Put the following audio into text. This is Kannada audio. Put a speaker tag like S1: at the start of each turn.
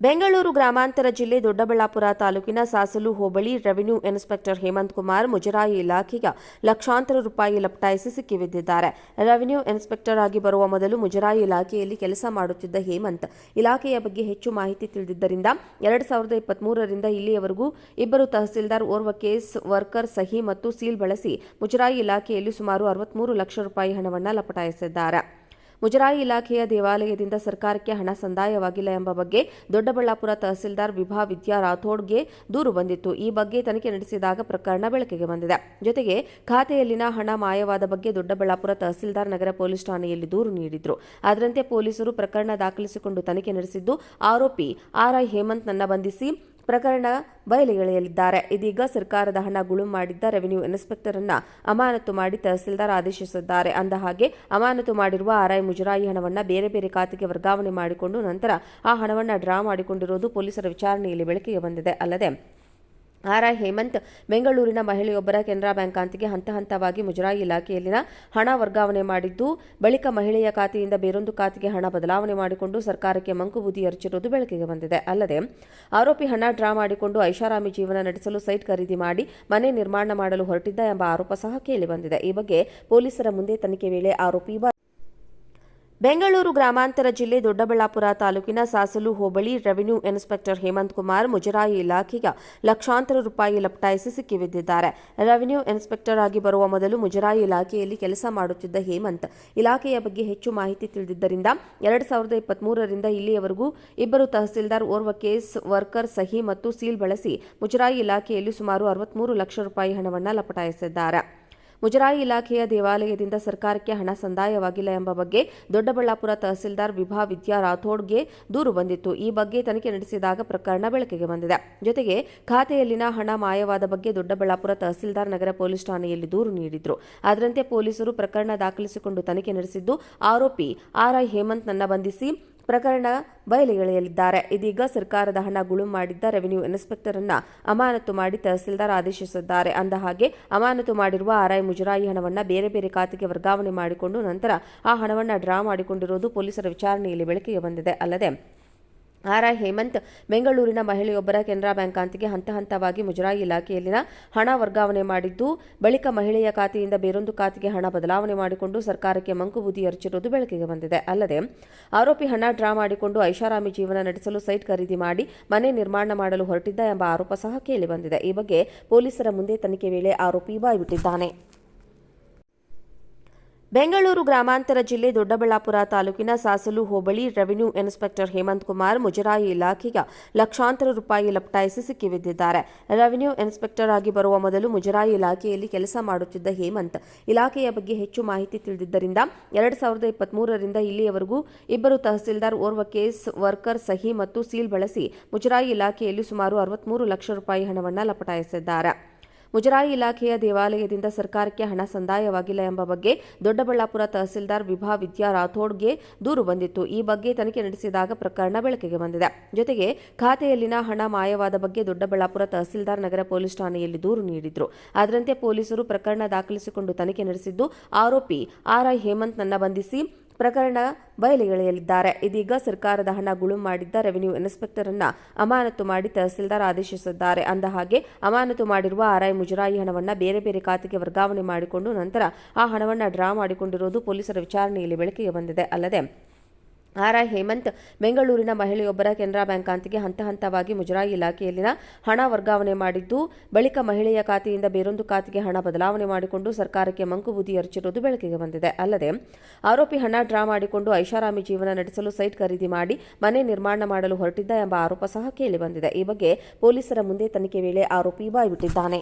S1: ಬೆಂಗಳೂರು ಗ್ರಾಮಾಂತರ ಜಿಲ್ಲೆ ದೊಡ್ಡಬಳ್ಳಾಪುರ ತಾಲೂಕಿನ ಸಾಸಲು ಹೋಬಳಿ ರೆವಿನ್ಯೂ ಇನ್ಸ್ಪೆಕ್ಟರ್ ಹೇಮಂತ್ ಕುಮಾರ್ ಮುಜರಾಯಿ ಇಲಾಖೆಯ ಲಕ್ಷಾಂತರ ರೂಪಾಯಿ ಲಪಟಾಯಿಸಿ ಸಿಕ್ಕಿಬಿದ್ದಿದ್ದಾರೆ ರೆವಿನ್ಯೂ ಇನ್ಸ್ಪೆಕ್ಟರ್ ಆಗಿ ಬರುವ ಮೊದಲು ಮುಜರಾಯಿ ಇಲಾಖೆಯಲ್ಲಿ ಕೆಲಸ ಮಾಡುತ್ತಿದ್ದ ಹೇಮಂತ್ ಇಲಾಖೆಯ ಬಗ್ಗೆ ಹೆಚ್ಚು ಮಾಹಿತಿ ತಿಳಿದಿದ್ದರಿಂದ ಎರಡ್ ಸಾವಿರದ ಇಪ್ಪತ್ಮೂರರಿಂದ ಇಲ್ಲಿಯವರೆಗೂ ಇಬ್ಬರು ತಹಸೀಲ್ದಾರ್ ಓರ್ವ ಕೇಸ್ ವರ್ಕರ್ ಸಹಿ ಮತ್ತು ಸೀಲ್ ಬಳಸಿ ಮುಜರಾಯಿ ಇಲಾಖೆಯಲ್ಲಿ ಸುಮಾರು ಅರವತ್ಮೂರು ಲಕ್ಷ ರೂಪಾಯಿ ಹಣವನ್ನು ಲಪಟಾಯಿಸಿದ್ದಾರೆ. ಮುಜರಾಯಿ ಇಲಾಖೆಯ ದೇವಾಲಯದಿಂದ ಸರ್ಕಾರಕ್ಕೆ ಹಣ ಸಂದಾಯವಾಗಿಲ್ಲ ಎಂಬ ಬಗ್ಗೆ ದೊಡ್ಡಬಳ್ಳಾಪುರ ತಹಸೀಲ್ದಾರ್ ವಿಭಾ ವಿದ್ಯಾ ರಾಥೋಡ್ಗೆ ದೂರು ಬಂದಿತ್ತು. ಈ ಬಗ್ಗೆ ತನಿಖೆ ನಡೆಸಿದಾಗ ಪ್ರಕರಣ ಬೆಳಕಿಗೆ ಬಂದಿದೆ. ಜೊತೆಗೆ ಖಾತೆಯಲ್ಲಿನ ಹಣ ಮಾಯವಾದ ಬಗ್ಗೆ ದೊಡ್ಡಬಳ್ಳಾಪುರ ತಹಸೀಲ್ದಾರ್ ನಗರ ಪೊಲೀಸ್ ಠಾಣೆಯಲ್ಲಿ ದೂರು ನೀಡಿದ್ರು. ಅದರಂತೆ ಪೊಲೀಸರು ಪ್ರಕರಣ ದಾಖಲಿಸಿಕೊಂಡು ತನಿಖೆ ನಡೆಸಿದ್ದು, ಆರೋಪಿ ಆರ್ಐ ಹೇಮಂತ್ನನ್ನ ಬಂಧಿಸಿ ಪ್ರಕರಣ ಬಯಲಿಗೆಳೆಯಲಿದ್ದಾರೆ ಇದೀಗ ಸರ್ಕಾರದ ಹಣ ಗುಳು ಮಾಡಿದ್ದ ರೆವಿನ್ಯೂ ಇನ್ಸ್ಪೆಕ್ಟರ್ ಅನ್ನ ಅಮಾನತು ಮಾಡಿ ತಹಸೀಲ್ದಾರ್ ಆದೇಶಿಸಿದ್ದಾರೆ. ಅಂದ ಹಾಗೆ, ಅಮಾನತು ಮಾಡಿರುವ ಆರ್ಐ ಮುಜರಾಯಿ ಹಣವನ್ನ ಬೇರೆ ಬೇರೆ ಖಾತೆಗೆ ವರ್ಗಾವಣೆ ಮಾಡಿಕೊಂಡು ನಂತರ ಆ ಹಣವನ್ನ ಡ್ರಾ ಮಾಡಿಕೊಂಡಿರುವುದು ಪೊಲೀಸರ ವಿಚಾರಣೆಯಲ್ಲಿ ಬೆಳಕಿಗೆ ಬಂದಿದೆ. ಅಲ್ಲದೆ ಆರ್ಐ ಹೇಮಂತ್, ಬೆಂಗಳೂರಿನ ಮಹಿಳೆಯೊಬ್ಬರ ಕೆನರಾ ಬ್ಯಾಂಕ್ ಖಾತೆಗೆ ಹಂತ ಹಂತವಾಗಿ ಮುಜರಾಯಿ ಇಲಾಖೆಯಲ್ಲಿನ ಹಣ ವರ್ಗಾವಣೆ ಮಾಡಿದ್ದು, ಬಳಿಕ ಮಹಿಳೆಯ ಖಾತೆಯಿಂದ ಬೇರೊಂದು ಖಾತೆಗೆ ಹಣ ಬದಲಾವಣೆ ಮಾಡಿಕೊಂಡು ಸರ್ಕಾರಕ್ಕೆ ಮಂಕು ಬೂದಿ ಎರಚಿರುವುದು ಬೆಳಕಿಗೆ ಬಂದಿದೆ. ಅಲ್ಲದೆ, ಆರೋಪಿ ಹಣ ಡ್ರಾ ಮಾಡಿಕೊಂಡು ಐಷಾರಾಮಿ ಜೀವನ ನಡೆಸಲು ಸೈಟ್ ಖರೀದಿ ಮಾಡಿ ಮನೆ ನಿರ್ಮಾಣ ಮಾಡಲು ಹೊರಟಿದ್ದ ಎಂಬ ಆರೋಪ ಸಹ ಕೇಳಿಬಂದಿದೆ. ಈ ಬಗ್ಗೆ ಪೊಲೀಸರ ಮುಂದೆ ತನಿಖೆ ವೇಳೆ ಆರೋಪಿ ಬೆಂಗಳೂರು ಗ್ರಾಮಾಂತರ ಜಿಲ್ಲೆ ದೊಡ್ಡಬಳ್ಳಾಪುರ ತಾಲೂಕಿನ ಸಾಸಲು ಹೋಬಳಿ ರೆವಿನ್ಯೂ ಇನ್ಸ್ಪೆಕ್ಟರ್ ಹೇಮಂತ್ ಕುಮಾರ್ ಮುಜರಾಯಿ ಇಲಾಖೆಯ ಲಕ್ಷಾಂತರ ರೂಪಾಯಿ ಲಪಟಾಯಿಸಿ ಸಿಕ್ಕಿಬಿದ್ದಿದ್ದಾರೆ ರೆವಿನ್ಯೂ ಇನ್ಸ್ಪೆಕ್ಟರ್ ಆಗಿ ಬರುವ ಮೊದಲು ಮುಜರಾಯಿ ಇಲಾಖೆಯಲ್ಲಿ ಕೆಲಸ ಮಾಡುತ್ತಿದ್ದ ಹೇಮಂತ್ ಇಲಾಖೆಯ ಬಗ್ಗೆ ಹೆಚ್ಚು ಮಾಹಿತಿ ತಿಳಿದಿದ್ದರಿಂದ ಎರಡ್ ಸಾವಿರದ ಇಪ್ಪತ್ಮೂರರಿಂದ ಇಲ್ಲಿಯವರೆಗೂ ಇಬ್ಬರು ತಹಸೀಲ್ದಾರ್ ಓರ್ವ ಕೇಸ್ ವರ್ಕರ್ ಸಹಿ ಮತ್ತು ಸೀಲ್ ಬಳಸಿ ಮುಜರಾಯಿ ಇಲಾಖೆಯಲ್ಲಿ ಸುಮಾರು ಅರವತ್ಮೂರು ಲಕ್ಷ ರೂಪಾಯಿ ಹಣವನ್ನು ಲಪಟಾಯಿಸಿದ್ದಾರೆ. ಮುಜರಾಯಿ ಇಲಾಖೆಯ ದೇವಾಲಯದಿಂದ ಸರ್ಕಾರಕ್ಕೆ ಹಣ ಸಂದಾಯವಾಗಿಲ್ಲ ಎಂಬ ಬಗ್ಗೆ ದೊಡ್ಡಬಳ್ಳಾಪುರ ತಹಸೀಲ್ದಾರ್ ವಿಭಾ ವಿದ್ಯಾ ರಾಥೋಡ್ಗೆ ದೂರು ಬಂದಿತ್ತು. ಈ ಬಗ್ಗೆ ತನಿಖೆ ನಡೆಸಿದಾಗ ಪ್ರಕರಣ ಬೆಳಕಿಗೆ ಬಂದಿದೆ. ಜೊತೆಗೆ ಖಾತೆಯಲ್ಲಿನ ಹಣ ಮಾಯವಾದ ಬಗ್ಗೆ ದೊಡ್ಡಬಳ್ಳಾಪುರ ತಹಸೀಲ್ದಾರ್ ನಗರ ಪೊಲೀಸ್ ಠಾಣೆಯಲ್ಲಿ ದೂರು ನೀಡಿದ್ರು. ಅದರಂತೆ ಪೊಲೀಸರು ಪ್ರಕರಣ ದಾಖಲಿಸಿಕೊಂಡು ತನಿಖೆ ನಡೆಸಿದ್ದು, ಆರೋಪಿ ಆರ್ಐ ಹೇಮಂತ್ನನ್ನ ಬಂಧಿಸಿ ಪ್ರಕರಣ ಬಯಲಿಗೆಳೆಯಲಿದ್ದಾರೆ ಇದೀಗ ಸರ್ಕಾರದ ಹಣ ಗುಳು ಮಾಡಿದ್ದ ರೆವಿನ್ಯೂ ಇನ್ಸ್ಪೆಕ್ಟರ್ ಅನ್ನ ಅಮಾನತು ಮಾಡಿ ತಹಸೀಲ್ದಾರ್ ಆದೇಶಿಸಿದ್ದಾರೆ. ಅಂದ ಹಾಗೆ, ಅಮಾನತು ಮಾಡಿರುವ ಆರ್ಐ ಮುಜರಾಯಿ ಹಣವನ್ನ ಬೇರೆ ಬೇರೆ ಖಾತೆಗೆ ವರ್ಗಾವಣೆ ಮಾಡಿಕೊಂಡು ನಂತರ ಆ ಹಣವನ್ನ ಡ್ರಾ ಮಾಡಿಕೊಂಡಿರುವುದು ಪೊಲೀಸರ ವಿಚಾರಣೆಯಲ್ಲಿ ಬೆಳಕಿಗೆ ಬಂದಿದೆ. ಅಲ್ಲದೆ ಆರ್ಐ ಹೇಮಂತ್, ಬೆಂಗಳೂರಿನ ಮಹಿಳೆಯೊಬ್ಬರ ಕೆನರಾ ಬ್ಯಾಂಕ್ ಖಾತೆಗೆ ಹಂತ ಹಂತವಾಗಿ ಮುಜರಾಯಿ ಇಲಾಖೆಯಲ್ಲಿನ ಹಣ ವರ್ಗಾವಣೆ ಮಾಡಿದ್ದು, ಬಳಿಕ ಮಹಿಳೆಯ ಖಾತೆಯಿಂದ ಬೇರೊಂದು ಖಾತೆಗೆ ಹಣ ಬದಲಾವಣೆ ಮಾಡಿಕೊಂಡು ಸರ್ಕಾರಕ್ಕೆ ಮಂಕು ಬೂದಿ ಎರಚಿರುವುದು ಬೆಳಕಿಗೆ ಬಂದಿದೆ. ಅಲ್ಲದೆ, ಆರೋಪಿ ಹಣ ಡ್ರಾ ಮಾಡಿಕೊಂಡು ಐಷಾರಾಮಿ ಜೀವನ ನಡೆಸಲು ಸೈಟ್ ಖರೀದಿ ಮಾಡಿ ಮನೆ ನಿರ್ಮಾಣ ಮಾಡಲು ಹೊರಟಿದ್ದ ಎಂಬ ಆರೋಪ ಸಹ ಕೇಳಿಬಂದಿದೆ. ಈ ಬಗ್ಗೆ ಪೊಲೀಸರ ಮುಂದೆ ತನಿಖೆ ವೇಳೆ ಆರೋಪಿ ಬಾಯ್ಬಿಟ್ಟಿದ್ದಾನೆ. ಬೆಂಗಳೂರು ಗ್ರಾಮಾಂತರ ಜಿಲ್ಲೆ ದೊಡ್ಡಬಳ್ಳಾಪುರ ತಾಲೂಕಿನ ಸಾಸಲು ಹೋಬಳಿ ರೆವಿನ್ಯೂ ಇನ್ಸ್ಪೆಕ್ಟರ್ ಹೇಮಂತ್ ಕುಮಾರ್ ಮುಜರಾಯಿ ಇಲಾಖೆಗೆ ಲಕ್ಷಾಂತರ ರೂಪಾಯಿ ಲಪಟಾಯಿಸಿ ಸಿಕ್ಕಿಬಿದ್ದಿದ್ದಾರೆ ರೆವಿನ್ಯೂ ಇನ್ಸ್ಪೆಕ್ಟರ್ ಆಗಿ ಬರುವ ಮೊದಲು ಮುಜರಾಯಿ ಇಲಾಖೆಯಲ್ಲಿ ಕೆಲಸ ಮಾಡುತ್ತಿದ್ದ ಹೇಮಂತ್ ಇಲಾಖೆಯ ಬಗ್ಗೆ ಹೆಚ್ಚು ಮಾಹಿತಿ ತಿಳಿದಿದ್ದರಿಂದ ಎರಡ್ ಸಾವಿರದ ಇಪ್ಪತ್ಮೂರರಿಂದ ಇಲ್ಲಿಯವರೆಗೂ ಇಬ್ಬರು ತಹಸೀಲ್ದಾರ್ ಓರ್ವ ಕೇಸ್ ವರ್ಕರ್ ಸಹಿ ಮತ್ತು ಸೀಲ್ ಬಳಸಿ ಮುಜರಾಯಿ ಇಲಾಖೆಯಲ್ಲಿ ಸುಮಾರು ಅರವತ್ಮೂರು ಲಕ್ಷ ರೂಪಾಯಿ ಹಣವನ್ನು ಲಪಟಾಯಿಸಿದ್ದಾರೆ. ಮುಜರಾಯಿ ಇಲಾಖೆಯ ದೇವಾಲಯದಿಂದ ಸರ್ಕಾರಕ್ಕೆ ಹಣ ಸಂದಾಯವಾಗಿಲ್ಲ ಎಂಬ ಬಗ್ಗೆ ದೊಡ್ಡಬಳ್ಳಾಪುರ ತಹಸೀಲ್ದಾರ್ ವಿಭಾ ವಿದ್ಯಾ ರಾಥೋಡ್ಗೆ ದೂರು ಬಂದಿತ್ತು. ಈ ಬಗ್ಗೆ ತನಿಖೆ ನಡೆಸಿದಾಗ ಪ್ರಕರಣ ಬೆಳಕಿಗೆ ಬಂದಿದೆ. ಜೊತೆಗೆ ಖಾತೆಯಲ್ಲಿನ ಹಣ ಮಾಯವಾದ ಬಗ್ಗೆ ದೊಡ್ಡಬಳ್ಳಾಪುರ ತಹಸೀಲ್ದಾರ್ ನಗರ ಪೊಲೀಸ್ ಠಾಣೆಯಲ್ಲಿ ದೂರು ನೀಡಿದ್ರು. ಅದರಂತೆ ಪೊಲೀಸರು ಪ್ರಕರಣ ದಾಖಲಿಸಿಕೊಂಡು ತನಿಖೆ ನಡೆಸಿದ್ದು, ಆರೋಪಿ ಆರ್ಐ ಹೇಮಂತ್ನನ್ನ ಬಂಧಿಸಿ ಪ್ರಕರಣ ಬಯಲಿಗೆಳೆಯಲಿದ್ದಾರೆ ಇದೀಗ ಸರ್ಕಾರದ ಹಣ ಗುಳು ಮಾಡಿದ್ದ ರೆವಿನ್ಯೂ ಇನ್ಸ್ಪೆಕ್ಟರ್ ಅನ್ನ ಅಮಾನತು ಮಾಡಿ ತಹಸೀಲ್ದಾರ್ ಆದೇಶಿಸಿದ್ದಾರೆ. ಅಂದ ಹಾಗೆ, ಅಮಾನತು ಮಾಡಿರುವ ಆರ್ಐ ಮುಜರಾಯಿ ಹಣವನ್ನ ಬೇರೆ ಬೇರೆ ಖಾತೆಗೆ ವರ್ಗಾವಣೆ ಮಾಡಿಕೊಂಡು ನಂತರ ಆ ಹಣವನ್ನ ಡ್ರಾ ಮಾಡಿಕೊಂಡಿರುವುದು ಪೊಲೀಸರ ವಿಚಾರಣೆಯಲ್ಲಿ ಬೆಳಕಿಗೆ ಬಂದಿದೆ. ಅಲ್ಲದೆ ಆರ್ಐ ಹೇಮಂತ್, ಬೆಂಗಳೂರಿನ ಮಹಿಳೆಯೊಬ್ಬರ ಕೆನರಾ ಬ್ಯಾಂಕ್ ಖಾತೆಗೆ ಹಂತ ಹಂತವಾಗಿ ಮುಜರಾಯಿ ಇಲಾಖೆಯಲ್ಲಿನ ಹಣ ವರ್ಗಾವಣೆ ಮಾಡಿದ್ದು, ಬಳಿಕ ಮಹಿಳೆಯ ಖಾತೆಯಿಂದ ಬೇರೊಂದು ಖಾತೆಗೆ ಹಣ ಬದಲಾವಣೆ ಮಾಡಿಕೊಂಡು ಸರ್ಕಾರಕ್ಕೆ ಮಂಕು ಬೂದಿ ಎರಚಿರುವುದು ಬೆಳಕಿಗೆ ಬಂದಿದೆ. ಅಲ್ಲದೆ, ಆರೋಪಿ ಹಣ ಡ್ರಾ ಮಾಡಿಕೊಂಡು ಐಷಾರಾಮಿ ಜೀವನ ನಡೆಸಲು ಸೈಟ್ ಖರೀದಿ ಮಾಡಿ ಮನೆ ನಿರ್ಮಾಣ ಮಾಡಲು ಹೊರಟಿದ್ದ ಎಂಬ ಆರೋಪ ಸಹ ಕೇಳಿಬಂದಿದೆ. ಈ ಬಗ್ಗೆ ಪೊಲೀಸರ ಮುಂದೆ ತನಿಖೆ ವೇಳೆ ಆರೋಪಿ ಬಾಯ್ಬಿಟ್ಟಿದ್ದಾನೆ